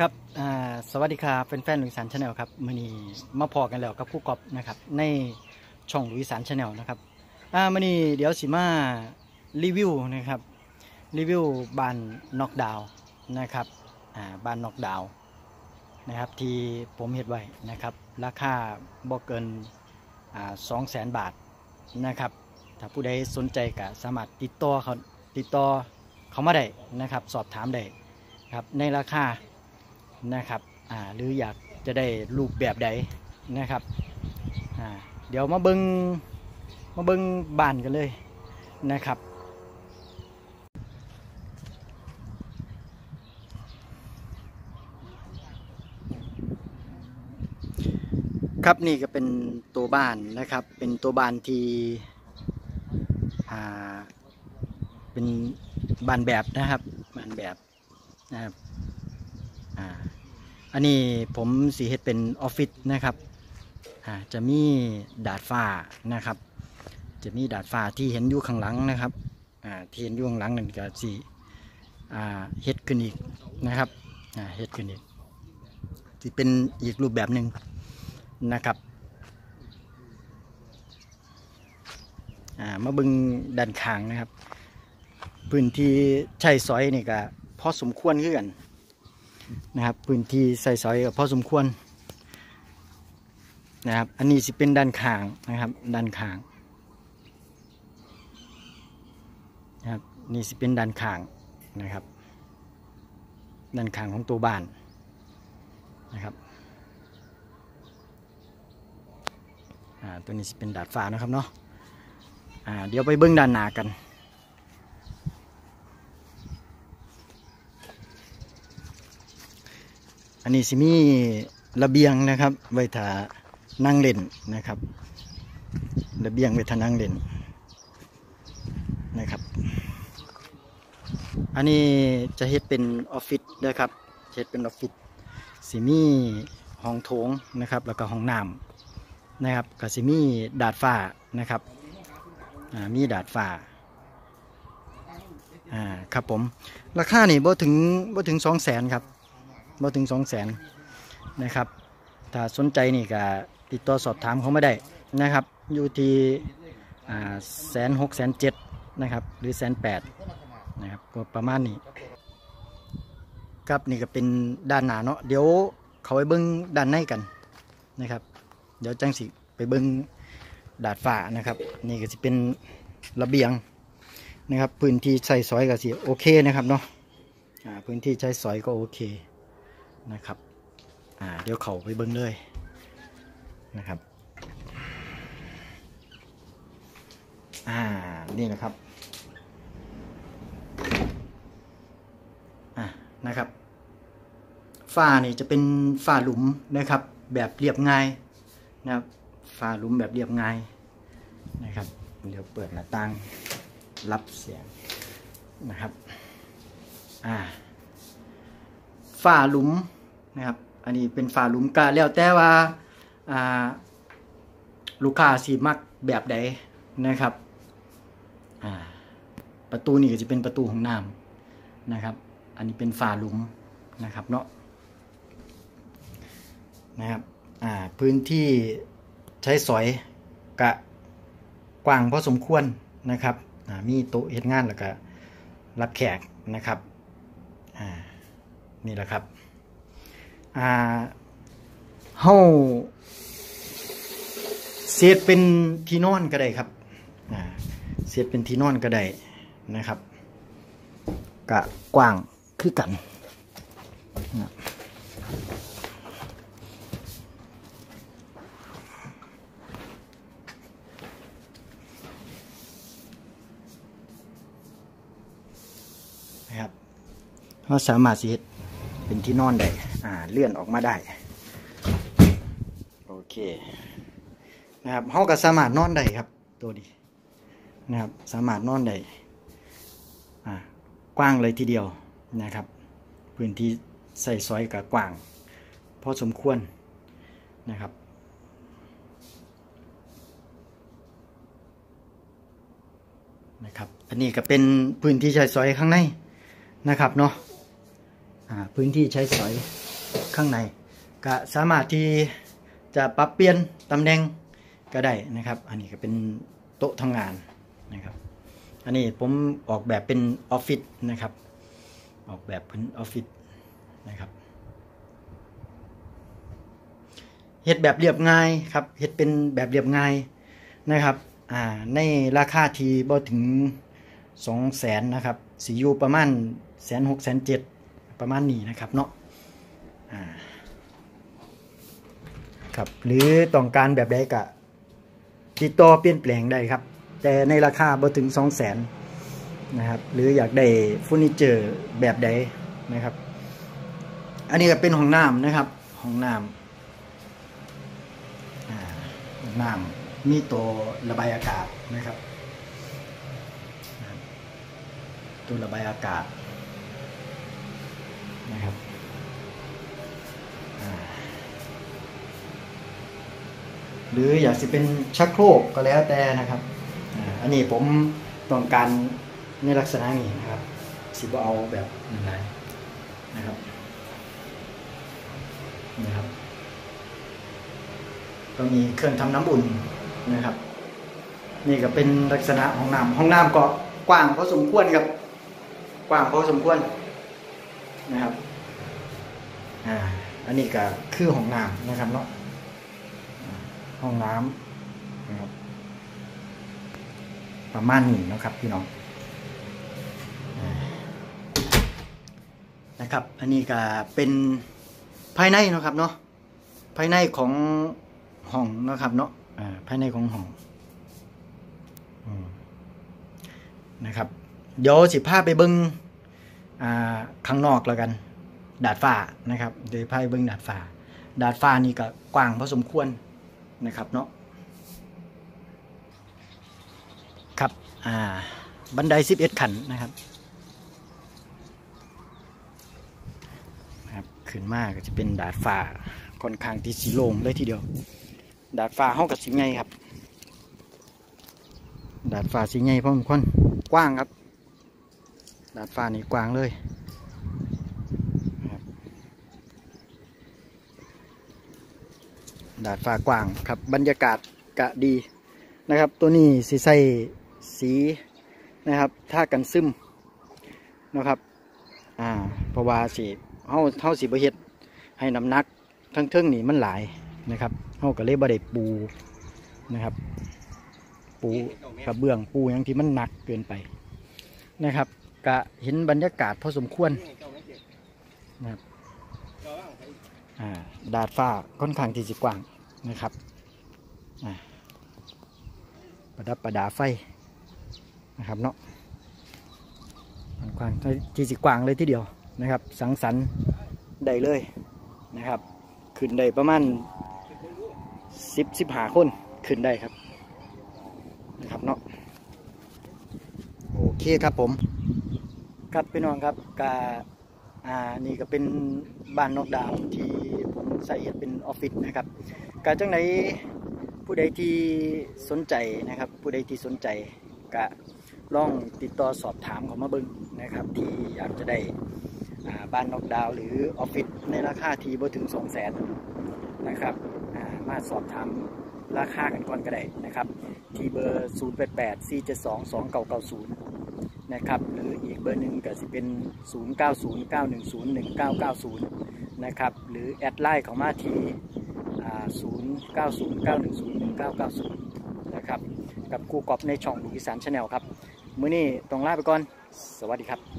ครับสวัสดีครับเป็นแฟนๆลุยสานชาแนลครับมื่อนี้มาพอกันแล้วกับคู่กอบนะครับในช่องลุยสานชาแนลนะครับมื่อนี้เดี๋ยวสิมารีวิวนะครับรีวิวบานน็อกดาวนะครับบานน็อกดาวนะครับที่ผมเห็ดไว้นะครับราคาบ่เกินสองแสนบาทนะครับถ้าผู้ใดสนใจก็สามารถติดต่อเขาติดต่อเขามาได้นะครับสอบถามได้ครับในราคา นะครับอ่าหรืออยากจะได้รูปแบบใดนะครับอ่าเดี๋ยวมาเบิงมาเบิงบ้านกันเลยนะครับ ครับนี่ก็เป็นตัวบ้านนะครับ เป็นตัวบ้านที่อ่าเป็นบ้านแบบนะครับบ้านแบบนะครับ อ่าอันนี้ผมสีเฮ็ดเป็นออฟฟิศนะครับอ่าจะมีดาดฟ้านะครับ จะมีดาดฟ้าที่เห็นอยู่ข้างหลังนะครับอ่าที่เห็นอยู่ข้างหลังนั่นก็สีอ่าเฮ็ดขึ้นอีกนะครับอ่าเฮ็ดขึ้นอีกที่เป็นอีกรูปแบบหนึ่งนะครับมาบึงด้านข้างนะครับ พื้นที่ใช้สอยนี่ก็พอสมควรคือกัน นะครับพื้นที่ใส่ซอยก็พอสมควรนะครับอันนี้สิเป็นด้านข้างนะครับด้านข้างนะครับนี่สิเป็นด้านข้างนะครับด้านข้างของตัวบ้านนะครับตัวนี้สิเป็นดาดฟ้านะครับเนาะเดี๋ยวไปเบิ้งด้านหน้ากัน อันนี้สิมีระเบียงนะครับไว้ถานั่งเล่นนะครับ ระเบียงไว้ถานั่งเล่นนะครับ อันนี้จะเฮ็ดเป็นออฟฟิศนะครับเฮ็ดเป็นออฟฟิศสิมีห้องโถงนะครับ แล้วก็ห้องน้ำนะครับก็สิมีดาดฟ้านะครับมีดาดฟ้าอ่าครับผม ราคานี่บ่ถึงบ่ถึงสองแสนครับ บ่ถึงสองแสนนะครับ ถ้าสนใจนี่ก็ติดต่อสอบถามเขาไม่ได้นะครับ อยู่ที่แสนหกแสนเจ็ดนะครับ หรือแสนแปดนะครับ ก็ประมาณนี้ ครับนี่ก็เป็นด้านหน้าเนาะ เดี๋ยวเขาไปเบิ้งด้านในกันนะครับ เดี๋ยวจังสิไปเบิ้งดาดฟ้านะครับ นี่ก็จะเป็นระเบียงนะครับ พื้นที่ใช้สอยก็สิโอเคนะครับเนาะพื้นที่ใช้สอยก็โอเค นะครับ อ่าเดี๋ยวเขาไปเบิ้งเลยนะครับ อ่า นี่นะครับ อ่านะครับ ฝ้านี่จะเป็นฝ้าหลุมนะครับ แบบเรียบง่ายนะครับ ฝ้าหลุมแบบเรียบง่ายนะครับ เดี๋ยวเปิดหน้าต่างรับเสียงนะครับ อ่า ฝ้าหลุมนะครับ อันนี้เป็นฝ้าหลุมกะแล้วแต่ว่าลูกค้าสีมักแบบใดนะครับประตูนี่ก็จะเป็นประตูของน้ำนะครับ อันนี้เป็นฝ้าหลุมนะครับเนาะนะครับพื้นที่ใช้สอยกะกว้างพอสมควรนะครับมีโต๊ะเฮ็ดงานแล้วก็รับแขกนะครับอ่า นี่แหละครับอ่าเฮาเสียดเป็นที่นอนก็ได้ครับอ่าเสียดเป็นที่นอนก็ได้นะครับกะกว้างคือกันนะครับเราสามารถสิเฮ็ด ที่นอนได้อ่าเลื่อนออกมาได้โอเคนะครับเฮาก็สามารถนอนได้ครับ ตัวดีนะครับสามารถนอนได้อ่ากว้างเลยทีเดียวนะครับ พื้นที่ใส่ซอยกับกว้างพอสมควรนะครับนะครับ อันนี้ก็เป็นพื้นที่ใช้ซอยข้างในนะครับเนาะ พื้นที่ใช้สอยข้างใน ก็สามารถที่จะปรับเปลี่ยนตำแหน่งก็ได้นะครับ อันนี้ก็เป็นโต๊ะทำงานนะครับ อันนี้ผมออกแบบเป็นออฟฟิศนะครับ ออกแบบเป็นออฟฟิศนะครับเฮ็ดแบบเรียบง่ายครับเฮ็ดเป็นแบบเรียบง่ายนะครับอ่าในราคาที่บ่ถึงสองแสนนะครับสีอยู่ประมาณแสนหกแสนเจ็ด ประมาณนี้นะครับเนาะครับหรือต้องการแบบใดก็ติดต่อเปลี่ยนแปลงได้ครับ แต่ในราคาบ่ถึงสองแสนนะครับ หรืออยากได้เฟอร์นิเจอร์แบบใดนะครับ อันนี้ก็เป็นห้องน้ำนะครับห้องน้ำห้องน้ำมีตัวระบายอากาศนะครับตัวระบายอากาศ นะครับหรืออยากจะเป็นชักโครกก็แล้วแต่นะครับ อันนี้ผมต้องการในลักษณะนี้นะครับ สิบเอาแบบนี้ได้นะครับนะครับ ก็มีเครื่องทำน้ำอุ่นนะครับ นี่ก็เป็นลักษณะห้องน้ำห้องน้ำก็กว้างพอสมควรครับ กว้างพอสมควร นะครับอ่าอันนี้ก็คือห้องน้ำนะครับเนาะห้องน้ำนะครับประมาณนี้นะครับพี่น้องนะครับ อันนี้ก็เป็นภายในนะครับเนาะภายในของห้องนะครับเนาะอ่าภายในของห้องนะครับ เดี๋ยวสิพาไปเบิงอ่า ข้างนอกแล้วกัน ดาดฟ้านะครับเดี๋ยวพาไปเบิงดาดฟ้า ดาดฟ้านี่ก็กว้างพอสมควรนะครับเนาะครับอ่าบันได 11 ขันนะครับครับ ขึ้นมาก็จะเป็นดาดฟ้าค่อนข้างที่สีโลงเลยทีเดียว ดาดฟ้าห้องกับสีไงครับ ดาดฟ้าสีไงพ่อมคนกว้างครับ ดาดฟ้านี่กว้างเลยดาดฟ้ากว้างครับบรรยากาศกะดีนะครับ ตัวนี้สีใสสีนะครับท่ากันซึมนะครับอ่าเพราะว่าสีเฮาเฮาสีบเฮ็ดให้น้ำหนักทั้งเทิงนี่มันหลายนะครับเฮาก็เลยบ่ได้ปูนะครับ ปูกระเบื้องปูอย่างที่มันหนักเกินไปนะครับ กะเห็นบรรยากาศพอสมควรนะครับดาดฟ้าค่อนข้างที่จะกว้างนะครับประดับประดาไฟนะครับเนาะค่อนข้างที่จะกว้างเลยทีเดียวนะครับ สังสรรค์ได้เลยนะครับ ขึ้นได้ประมาณสิบสิบหาคนขึ้นได้ครับนะครับเนาะโอเคครับผม ครับพี่น้องครับกาอ่านี่ก็เป็นบ้านนอกดาวที่ผมใส่เป็นออฟฟิศนะครับกาจังไหนผู้ใดที่สนใจนะครับ ผู้ใดที่สนใจก็ลองติดต่อสอบถามเขามาเบิงนะครับ ที่อยากจะได้บ้านนอกดาวหรือออฟฟิศในราคาที่บ่ถึง2 0 0 0 0นนะครับามาสอบถามราคากันก่อนก็ได้นะครับ ที่เบอร์ 0 นะครับ หรืออีกเบอร์หนึ่งก็จะเป็น 0 9 0 9 1 0 1 9 9 0 นะครับ หรือแอดไลน์ของมาที่0 9 0 9 1 0 1 9 9 0 นะครับ กับครูกอบในช่องลูกอีสานชาแนลครับ มื้อนี้ต้องลาไปก่อน สวัสดีครับ